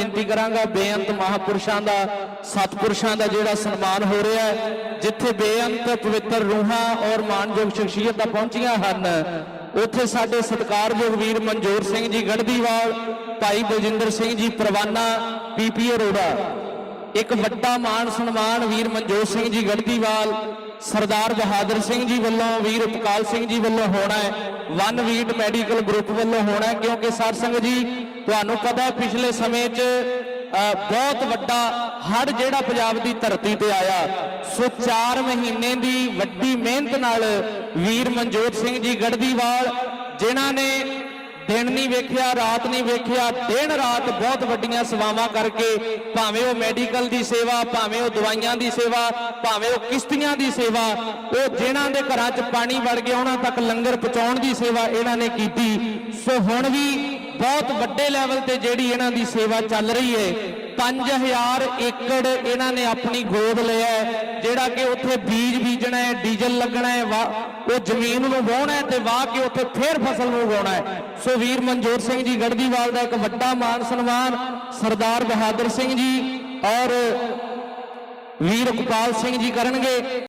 ਬੇਨਤੀ ਕਰਾਂਗਾ ਬੇਅੰਤ ਮਹਾਪੁਰਸ਼ਾਂ ਦਾ, ਸਤਪੁਰਸ਼ਾਂ ਦਾ ਜਿਹੜਾ ਸਨਮਾਨ ਹੋ ਰਿਹਾ ਹੈ, ਜਿੱਥੇ ਬੇਅੰਤ ਪਵਿੱਤਰ ਰੂਹਾਂ ਔਰ ਮਾਨਯੋਗ ਸ਼ਖਸੀਅਤਾਂ ਪਹੁੰਚੀਆਂ ਹਨ, ਉੱਥੇ ਸਾਡੇ ਸਤਿਕਾਰਯੋਗ ਵੀਰ ਮਨਜੋਰ ਸਿੰਘ ਜੀ ਗੜਦੀਵਾਲ ਭਾਈ ਬਲਜਿੰਦਰ ਸਿੰਘ ਜੀ ਪਰਵਾਨਾ ਪੀਪੀ ਅਰੋੜਾ। ਇੱਕ ਵੱਡਾ ਮਾਣ ਸਨਮਾਨ ਵੀਰ ਮਨਜੋਤ ਸਿੰਘ ਜੀ ਗੜਦੀਵਾਲ ਸਰਦਾਰ ਬਹਾਦਰ ਸਿੰਘ ਜੀ ਵੱਲੋਂ, ਵੀਰ ਉਪਕਾਲ ਸਿੰਘ ਜੀ ਵੱਲੋਂ ਹੋਣਾ ਹੈ, ਵਨ ਵੀਟ ਮੈਡੀਕਲ ਗਰੁੱਪ ਵੱਲੋਂ ਹੋਣਾ ਕਿਉਂਕਿ ਸਰ ਜੀ ਤੁਹਾਨੂੰ ਪਤਾ ਹੈ, ਪਿਛਲੇ ਸਮੇਂ 'ਚ ਬਹੁਤ ਵੱਡਾ ਹੜ ਜਿਹੜਾ ਪੰਜਾਬ ਦੀ ਧਰਤੀ ਤੇ ਆਇਆ। ਸੋ 4 ਮਹੀਨੇ ਦੀ ਵੱਡੀ ਮਿਹਨਤ ਨਾਲ ਵੀਰ ਮਨਜੋਤ ਸਿੰਘ ਜੀ ਗੜਦੀਵਾਲ ਜਿਨ੍ਹਾਂ ਨੇ ਦਿਨ ਨਹੀਂ ਵੇਖਿਆ, ਰਾਤ ਨਹੀਂ ਵੇਖਿਆ, ਦਿਨ ਰਾਤ ਬਹੁਤ ਵੱਡੀਆਂ ਸੇਵਾਵਾਂ ਕਰਕੇ ਭਾਵੇਂ ਉਹ ਮੈਡੀਕਲ ਦੀ ਸੇਵਾ, ਭਾਵੇਂ ਉਹ ਦਵਾਈਆਂ ਦੀ ਸੇਵਾ, ਭਾਵੇਂ ਉਹ ਕਿਸ਼ਤੀਆਂ ਦੀ ਸੇਵਾ, ਉਹ ਜਿਨ੍ਹਾਂ ਦੇ ਘਰਾਂ 'ਚ ਪਾਣੀ ਵੜ ਗਿਆ, ਉਹਨਾਂ ਤੱਕ ਲੰਗਰ ਪਹੁੰਚਾਉਣ ਦੀ ਸੇਵਾ ਇਹਨਾਂ ਨੇ ਕੀਤੀ। ਸੋ ਹੁਣ ਵੀ ਬਹੁਤ ਵੱਡੇ ਲੈਵਲ ਤੇ ਜਿਹੜੀ ਇਹਨਾਂ ਦੀ ਸੇਵਾ ਚੱਲ ਰਹੀ ਹੈ। 5000 ਏਕੜ ਇਹਨਾਂ ਨੇ ਆਪਣੀ ਗੋਦ ਲਿਆ ਜਿਹੜਾ ਕਿ ਉੱਥੇ ਬੀਜ ਬੀਜਣਾ ਹੈ, ਡੀਜ਼ਲ ਲੱਗਣਾ ਹੈ, ਵਾ- ਉਹ ਜ਼ਮੀਨ ਨੂੰ ਵਾਹਣਾ ਹੈ ਤੇ ਵਾਹ ਕੇ ਉੱਥੇ ਫੇਰ ਫਸਲ ਨੂੰ ਉਗਾਉਣਾ ਹੈ। ਸੋ ਵੀਰ ਮਨਜੋਤ ਸਿੰਘ ਜੀ ਗੜਦੀਵਾਲ ਦਾ ਇੱਕ ਵੱਡਾ ਮਾਨ ਸਨਮਾਨ, ਸਰਦਾਰ ਬਹਾਦਰ ਸਿੰਘ ਜੀ ਔਰ ਵੀਰ ਗੋਪਾਲ ਸਿੰਘ ਜੀ ਕਰਨਗੇ।